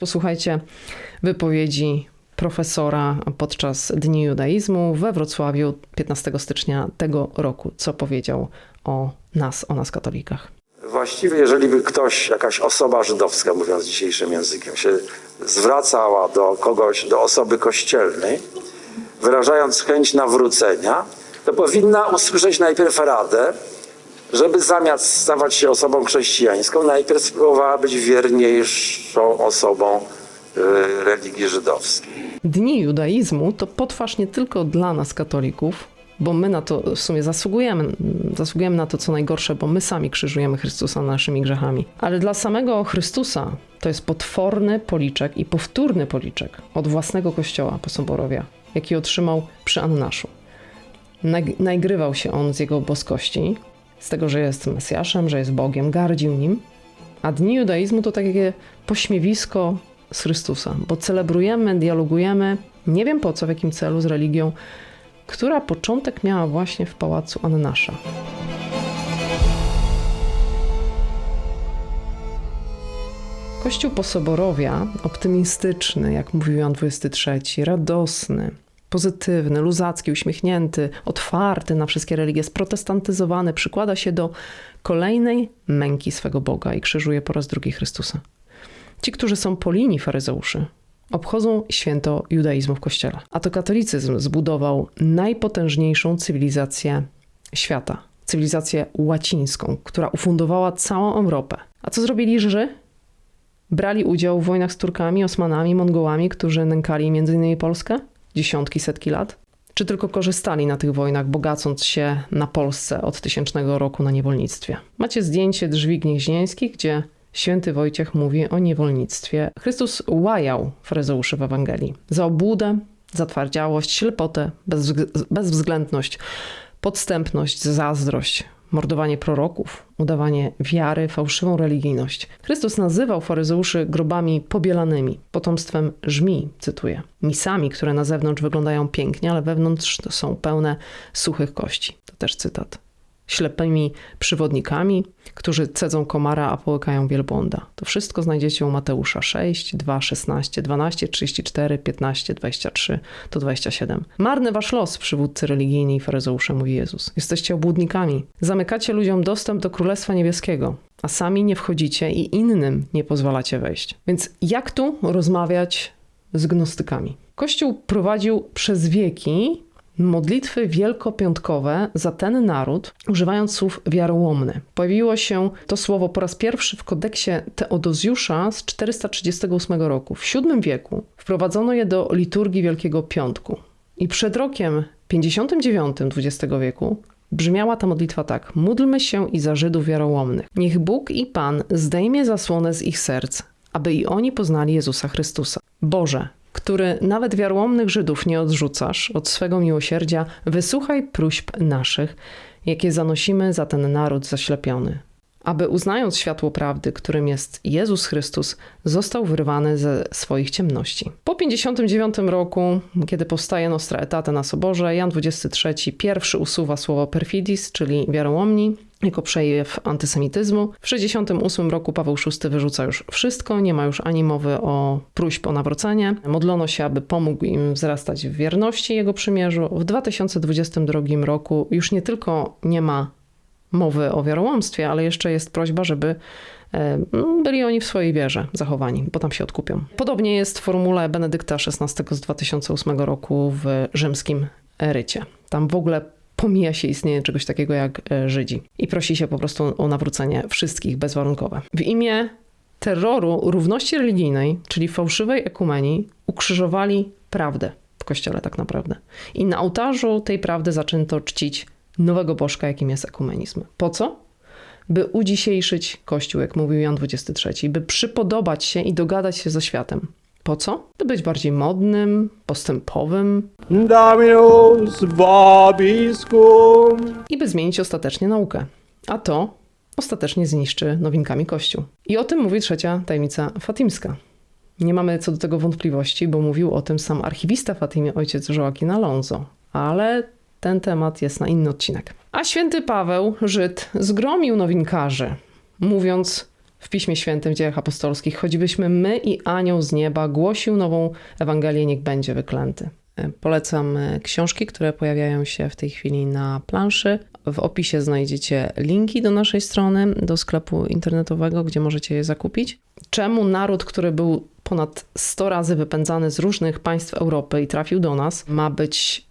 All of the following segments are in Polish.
Posłuchajcie wypowiedzi profesora podczas Dni Judaizmu we Wrocławiu 15 stycznia tego roku, co powiedział o nas, o nas katolikach. Właściwie, jeżeli by ktoś, jakaś osoba żydowska, mówiąc dzisiejszym językiem, się zwracała do kogoś, do osoby kościelnej, wyrażając chęć nawrócenia, to powinna usłyszeć najpierw radę, żeby zamiast stawać się osobą chrześcijańską, najpierw spróbowała być wierniejszą osobą y, religii żydowskiej. Dni judaizmu to potwarz nie tylko dla nas katolików, bo my na to w sumie zasługujemy, zasługujemy na to co najgorsze, bo my sami krzyżujemy Chrystusa naszymi grzechami. Ale dla samego Chrystusa to jest potworny policzek i powtórny policzek od własnego kościoła po Soborowia, jaki otrzymał przy Annaszu. Nagrywał się on z jego boskości, z tego, że jest Mesjaszem, że jest Bogiem, gardził nim, a dni judaizmu to takie pośmiewisko z Chrystusa, bo celebrujemy, dialogujemy, nie wiem po co, w jakim celu, z religią, która początek miała właśnie w pałacu Annasza. Kościół Posoborowia, optymistyczny, jak mówił Jan XXIII, radosny, pozytywny, luzacki, uśmiechnięty, otwarty na wszystkie religie, sprotestantyzowany, przykłada się do kolejnej męki swego Boga i krzyżuje po raz drugi Chrystusa. Ci, którzy są po linii faryzeuszy, obchodzą święto judaizmu w kościele. A to katolicyzm zbudował najpotężniejszą cywilizację świata. Cywilizację łacińską, która ufundowała całą Europę. A co zrobili Żydzi? Brali udział w wojnach z Turkami, Osmanami, Mongołami, którzy nękali m.in. Polskę dziesiątki, setki lat? Czy tylko korzystali na tych wojnach, bogacąc się na Polsce od tysięcznego roku na niewolnictwie? Macie zdjęcie drzwi gnieźnieńskich, gdzie Święty Wojciech mówi o niewolnictwie. Chrystus łajał faryzeuszy w Ewangelii za obłudę, zatwardziałość, ślepotę, bezwzg- bezwzględność, podstępność, zazdrość, mordowanie proroków, udawanie wiary, fałszywą religijność. Chrystus nazywał faryzeuszy grobami pobielanymi, potomstwem żmi, cytuję, misami, które na zewnątrz wyglądają pięknie, ale wewnątrz są pełne suchych kości. To też cytat ślepymi przywodnikami, którzy cedzą komara, a połykają wielbłąda. To wszystko znajdziecie u Mateusza 6, 2, 16, 12, 34, 15, 23 to 27. Marny wasz los, przywódcy religijni i faryzeusze, mówi Jezus. Jesteście obłudnikami. Zamykacie ludziom dostęp do Królestwa Niebieskiego, a sami nie wchodzicie i innym nie pozwalacie wejść. Więc jak tu rozmawiać z gnostykami? Kościół prowadził przez wieki modlitwy wielkopiątkowe za ten naród, używając słów wiarołomny. Pojawiło się to słowo po raz pierwszy w kodeksie Teodozjusza z 438 roku. W VII wieku wprowadzono je do liturgii Wielkiego Piątku. I przed rokiem 59 XX wieku brzmiała ta modlitwa tak: Módlmy się i za Żydów wiarołomnych. Niech Bóg i Pan zdejmie zasłonę z ich serc, aby i oni poznali Jezusa Chrystusa. Boże, który nawet wiarołomnych Żydów nie odrzucasz od swego miłosierdzia, wysłuchaj próśb naszych, jakie zanosimy za ten naród zaślepiony. Aby uznając światło prawdy, którym jest Jezus Chrystus, został wyrwany ze swoich ciemności. Po 59 roku, kiedy powstaje Nostra Aetate na Soborze, Jan XXIII pierwszy usuwa słowo perfidis, czyli wiarołomni, jako przejaw antysemityzmu. W 68 roku Paweł VI wyrzuca już wszystko, nie ma już ani mowy o próśb o nawrócenie. Modlono się, aby pomógł im wzrastać w wierności jego przymierzu. W 2022 roku już nie tylko nie ma mowy o wiarołomstwie, ale jeszcze jest prośba, żeby e, byli oni w swojej wierze zachowani, bo tam się odkupią. Podobnie jest w formule Benedykta XVI z 2008 roku w rzymskim rycie. Tam w ogóle pomija się istnienie czegoś takiego jak e, Żydzi i prosi się po prostu o nawrócenie wszystkich bezwarunkowe. W imię terroru równości religijnej, czyli fałszywej ekumenii, ukrzyżowali prawdę w kościele tak naprawdę. I na ołtarzu tej prawdy zaczęto czcić nowego bożka, jakim jest ekumenizm. Po co? By udziesiejszyć Kościół, jak mówił Jan XXIII, by przypodobać się i dogadać się ze światem. Po co? By być bardziej modnym, postępowym Dominus vobiscum. i by zmienić ostatecznie naukę. A to ostatecznie zniszczy nowinkami Kościół. I o tym mówi trzecia tajemnica fatimska. Nie mamy co do tego wątpliwości, bo mówił o tym sam archiwista Fatimie, ojciec Joaquin Alonso. Ale ten temat jest na inny odcinek. A święty Paweł, Żyd, zgromił nowinkarzy, mówiąc w Piśmie Świętym, w dziejach apostolskich, choćbyśmy my i anioł z nieba głosił nową Ewangelię, niech będzie wyklęty. E, Polecam e, książki, które pojawiają się w tej chwili na planszy. W opisie znajdziecie linki do naszej strony, do sklepu internetowego, gdzie możecie je zakupić. Czemu naród, który był ponad 100 razy wypędzany z różnych państw Europy i trafił do nas, ma być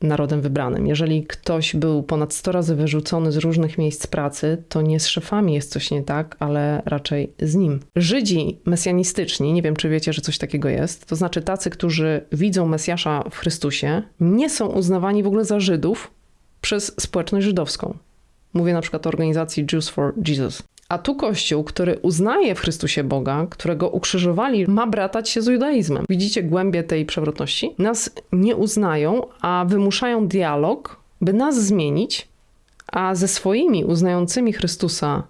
narodem wybranym. Jeżeli ktoś był ponad 100 razy wyrzucony z różnych miejsc pracy, to nie z szefami jest coś nie tak, ale raczej z nim. Żydzi mesjanistyczni, nie wiem czy wiecie, że coś takiego jest, to znaczy tacy, którzy widzą Mesjasza w Chrystusie, nie są uznawani w ogóle za Żydów przez społeczność żydowską. Mówię na przykład o organizacji Jews for Jesus. A tu Kościół, który uznaje w Chrystusie Boga, którego ukrzyżowali, ma bratać się z judaizmem. Widzicie głębię tej przewrotności? Nas nie uznają, a wymuszają dialog, by nas zmienić, a ze swoimi uznającymi Chrystusa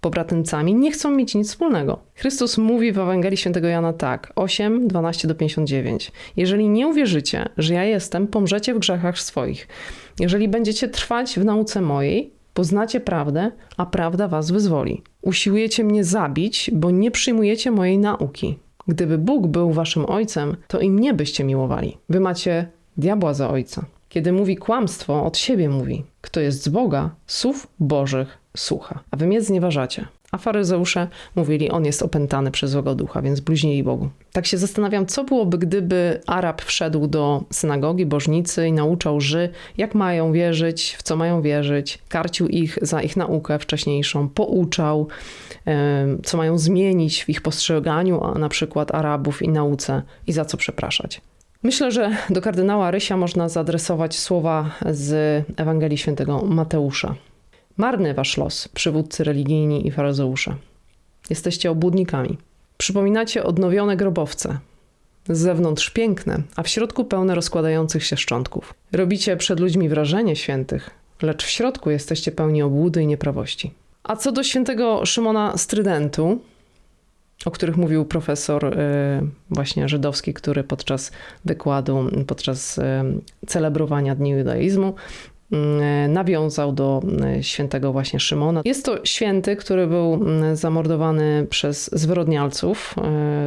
pobratymcami nie chcą mieć nic wspólnego. Chrystus mówi w Ewangelii Świętego Jana tak, 8, 12 do 59. Jeżeli nie uwierzycie, że ja jestem, pomrzecie w grzechach swoich. Jeżeli będziecie trwać w nauce mojej, poznacie prawdę, a prawda was wyzwoli. Usiłujecie mnie zabić, bo nie przyjmujecie mojej nauki. Gdyby Bóg był waszym ojcem, to i mnie byście miłowali. Wy macie diabła za ojca. Kiedy mówi kłamstwo, od siebie mówi. Kto jest z Boga, słów Bożych słucha. A wy mnie znieważacie. A faryzeusze mówili, on jest opętany przez złego ducha, więc bluźnili Bogu. Tak się zastanawiam, co byłoby, gdyby Arab wszedł do synagogi, bożnicy i nauczał Ży, jak mają wierzyć, w co mają wierzyć, karcił ich za ich naukę wcześniejszą, pouczał, co mają zmienić w ich postrzeganiu, a na przykład Arabów i nauce i za co przepraszać. Myślę, że do kardynała Rysia można zaadresować słowa z Ewangelii Świętego Mateusza. Marny wasz los, przywódcy religijni i faryzeusze. Jesteście obłudnikami. Przypominacie odnowione grobowce. Z zewnątrz piękne, a w środku pełne rozkładających się szczątków. Robicie przed ludźmi wrażenie świętych, lecz w środku jesteście pełni obłudy i nieprawości. A co do świętego Szymona Strydentu, o których mówił profesor y, właśnie żydowski, który podczas wykładu, podczas y, celebrowania Dni Judaizmu nawiązał do y, świętego właśnie Szymona. Jest to święty, który był y, zamordowany przez zwyrodnialców.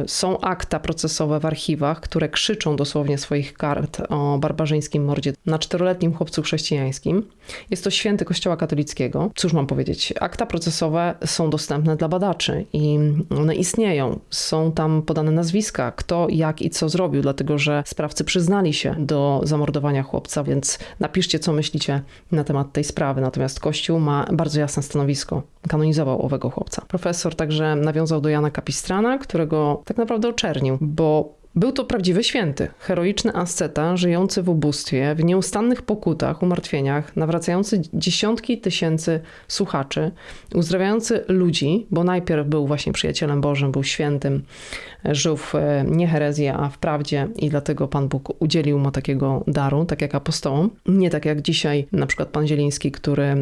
Y, Są akta procesowe w archiwach, które krzyczą dosłownie swoich kart o barbarzyńskim mordzie na czteroletnim chłopcu chrześcijańskim. Jest to święty Kościoła katolickiego. Cóż mam powiedzieć? Akta procesowe są dostępne dla badaczy i one istnieją. Są tam podane nazwiska, kto, jak i co zrobił, dlatego że sprawcy przyznali się do zamordowania chłopca, więc napiszcie, co myślicie na temat tej sprawy. Natomiast Kościół ma bardzo jasne stanowisko. Kanonizował owego chłopca. Profesor także nawiązał do Jana Kapistrana, którego tak naprawdę oczernił, bo był to prawdziwy święty, heroiczny asceta, żyjący w ubóstwie, w nieustannych pokutach, umartwieniach, nawracający dziesiątki tysięcy słuchaczy, uzdrawiający ludzi, bo najpierw był właśnie przyjacielem Bożym, był świętym, żył w e, nie herezji, a w prawdzie i dlatego Pan Bóg udzielił mu takiego daru, tak jak apostołom. Nie tak jak dzisiaj na przykład Pan Zieliński, który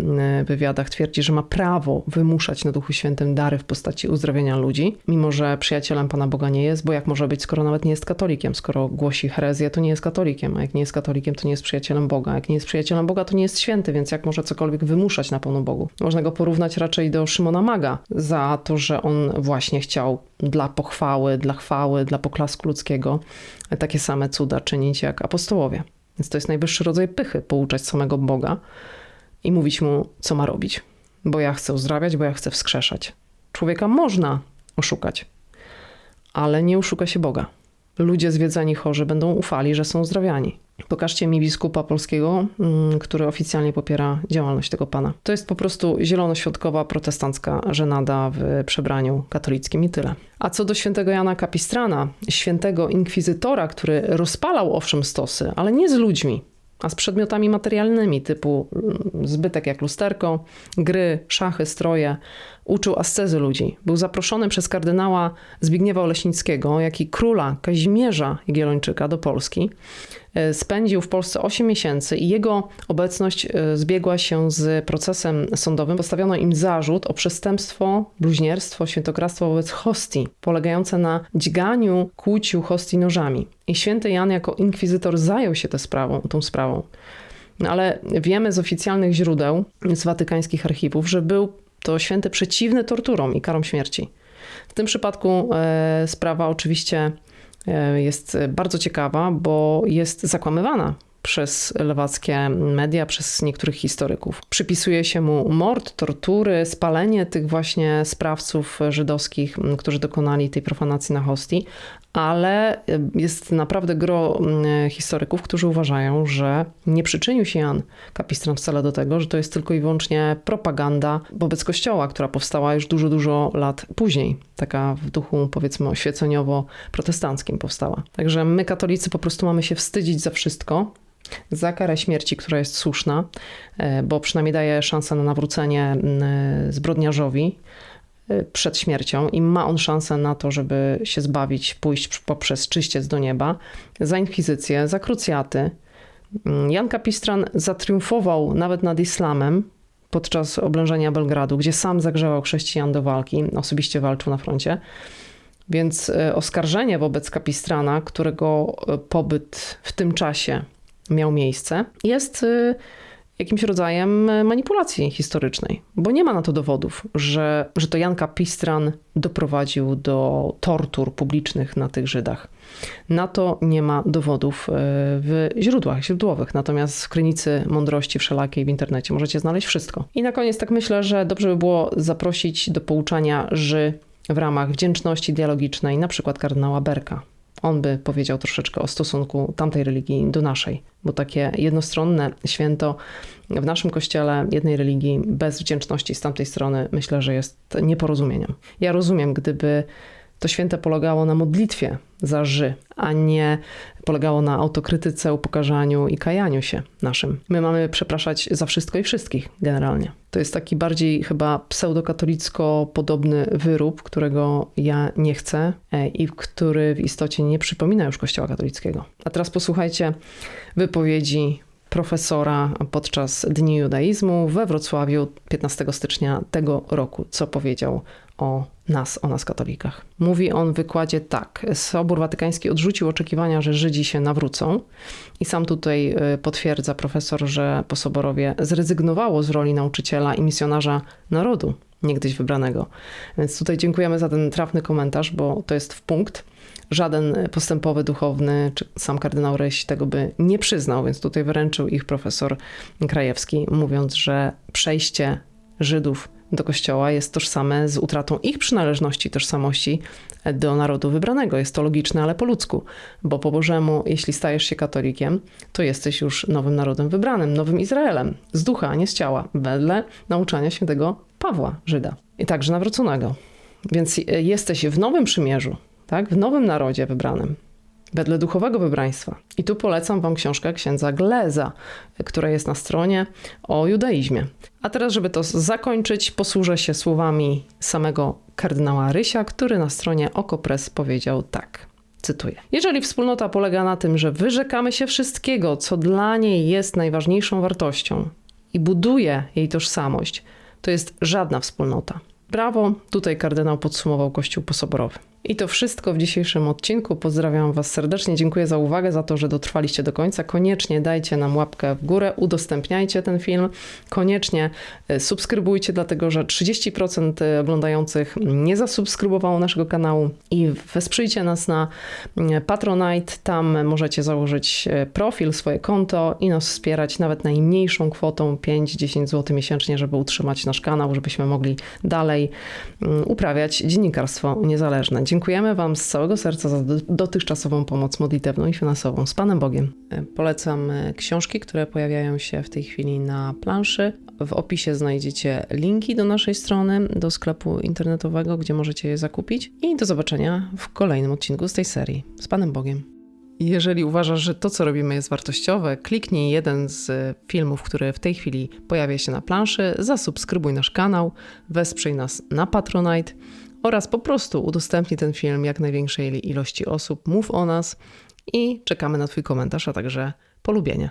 w wywiadach twierdzi, że ma prawo wymuszać na Duchu Świętym dary w postaci uzdrawiania ludzi, mimo że przyjacielem Pana Boga nie jest, bo jak może być, skoro nawet nie jest katolikiem, skoro głosi herezję, to nie jest katolikiem, a jak nie jest katolikiem, to nie jest przyjacielem Boga, a jak nie jest przyjacielem Boga, to nie jest święty, więc jak może cokolwiek wymuszać na Panu Bogu? Można go porównać raczej do Szymona Maga za to, że on właśnie chciał dla pochwały, dla chwały, dla poklasku ludzkiego takie same cuda czynić jak apostołowie. Więc to jest najwyższy rodzaj pychy, pouczać samego Boga i mówić mu, co ma robić. Bo ja chcę uzdrawiać, bo ja chcę wskrzeszać. Człowieka można oszukać, ale nie oszuka się Boga. Ludzie zwiedzani chorzy będą ufali, że są uzdrawiani. Pokażcie mi biskupa polskiego, mm, który oficjalnie popiera działalność tego pana. To jest po prostu zielonoświątkowa protestancka żenada w przebraniu katolickim i tyle. A co do świętego Jana Kapistrana, świętego inkwizytora, który rozpalał owszem stosy, ale nie z ludźmi, a z przedmiotami materialnymi typu mm, zbytek jak lusterko, gry, szachy, stroje, uczył ascezy ludzi. Był zaproszony przez kardynała Zbigniewa Oleśnickiego, jak i króla Kazimierza Jagiellończyka do Polski. E, Spędził w Polsce 8 miesięcy i jego obecność e, zbiegła się z procesem sądowym. Postawiono im zarzut o przestępstwo, bluźnierstwo, świętokradztwo wobec hostii, polegające na dźganiu, kłuciu hostii nożami. I święty Jan jako inkwizytor zajął się tę sprawą, tą sprawą. No ale wiemy z oficjalnych źródeł, z watykańskich archiwów, że był To święty przeciwny torturom i karom śmierci. W tym przypadku e, sprawa oczywiście jest bardzo ciekawa, bo jest zakłamywana przez lewackie media, przez niektórych historyków. Przypisuje się mu mord, tortury, spalenie tych właśnie sprawców żydowskich, którzy dokonali tej profanacji na hostii, ale e, jest naprawdę gro m, historyków, którzy uważają, że nie przyczynił się Jan Kapistran wcale do tego, że to jest tylko i wyłącznie propaganda wobec Kościoła, która powstała już dużo, dużo lat później. Taka w duchu powiedzmy oświeceniowo-protestanckim powstała. Także my katolicy po prostu mamy się wstydzić za wszystko, za karę śmierci, która jest słuszna, e, bo przynajmniej daje szansę na nawrócenie m, zbrodniarzowi e, przed śmiercią i ma on szansę na to, żeby się zbawić, pójść poprzez czyściec do nieba, za inkwizycję, za krucjaty. Mm, Jan Kapistran zatriumfował nawet nad islamem podczas oblężenia Belgradu, gdzie sam zagrzewał chrześcijan do walki, osobiście walczył na froncie. Więc e, oskarżenie wobec Kapistrana, którego e, pobyt w tym czasie miał miejsce, jest y, jakimś rodzajem y, manipulacji historycznej, bo nie ma na to dowodów, że, że to Jan Kapistran doprowadził do tortur publicznych na tych Żydach. Na to nie ma dowodów y, w źródłach źródłowych, natomiast w krynicy mądrości wszelakiej w internecie możecie znaleźć wszystko. I na koniec tak myślę, że dobrze by było zaprosić do pouczania Ży w ramach wdzięczności dialogicznej, na przykład kardynała Berka. On by powiedział troszeczkę o stosunku tamtej religii do naszej, bo takie jednostronne święto w naszym kościele jednej religii bez wdzięczności z tamtej strony myślę, że jest nieporozumieniem. Ja rozumiem, gdyby to święte polegało na modlitwie za ży, a nie polegało na autokrytyce, upokarzaniu i kajaniu się naszym. My mamy przepraszać za wszystko i wszystkich generalnie. To jest taki bardziej chyba pseudokatolicko podobny wyrób, którego ja nie chcę e, i który w istocie nie przypomina już Kościoła katolickiego. A teraz posłuchajcie wypowiedzi profesora podczas Dni Judaizmu we Wrocławiu 15 stycznia tego roku, co powiedział o nas, o nas katolikach. Mówi on w wykładzie tak. Sobór Watykański odrzucił oczekiwania, że Żydzi się nawrócą i sam tutaj y, potwierdza profesor, że posoborowie zrezygnowało z roli nauczyciela i misjonarza narodu, niegdyś wybranego. Więc tutaj dziękujemy za ten trafny komentarz, bo to jest w punkt. Żaden postępowy duchowny, czy sam kardynał Ryś tego by nie przyznał, więc tutaj wyręczył ich profesor Krajewski, mówiąc, że przejście Żydów do kościoła jest tożsame z utratą ich przynależności, tożsamości do narodu wybranego. Jest to logiczne, ale po ludzku, bo po Bożemu, jeśli stajesz się katolikiem, to jesteś już nowym narodem wybranym, nowym Izraelem, z ducha, a nie z ciała, wedle nauczania świętego Pawła, Żyda, i także nawróconego. Więc jesteś w nowym przymierzu, tak? w nowym narodzie wybranym wedle duchowego wybraństwa. I tu polecam Wam książkę księdza Gleza, która jest na stronie o judaizmie. A teraz, żeby to zakończyć, posłużę się słowami samego kardynała Rysia, który na stronie Okopres powiedział tak. Cytuję. Jeżeli wspólnota polega na tym, że wyrzekamy się wszystkiego, co dla niej jest najważniejszą wartością i buduje jej tożsamość, to jest żadna wspólnota. Brawo, tutaj kardynał podsumował Kościół posoborowy. I to wszystko w dzisiejszym odcinku. Pozdrawiam Was serdecznie. Dziękuję za uwagę, za to, że dotrwaliście do końca. Koniecznie dajcie nam łapkę w górę, udostępniajcie ten film. Koniecznie e, subskrybujcie, dlatego że 30% oglądających nie zasubskrybowało naszego kanału. I wesprzyjcie nas na mm, Patronite. Tam możecie założyć profil, swoje konto i nas wspierać nawet najmniejszą kwotą 5-10 zł miesięcznie, żeby utrzymać nasz kanał, żebyśmy mogli dalej uprawiać dziennikarstwo niezależne. Dziękujemy Wam z całego serca za dotychczasową pomoc modlitewną i finansową. Z Panem Bogiem. Polecam e, książki, które pojawiają się w tej chwili na planszy. W opisie znajdziecie linki do naszej strony, do sklepu internetowego, gdzie możecie je zakupić. I do zobaczenia w kolejnym odcinku z tej serii. Z Panem Bogiem. Jeżeli uważasz, że to, co robimy, jest wartościowe, kliknij jeden z filmów, który w tej chwili pojawia się na planszy, zasubskrybuj nasz kanał, wesprzyj nas na Patronite oraz po prostu udostępnij ten film jak największej ilości osób, mów o nas i czekamy na Twój komentarz, a także polubienie.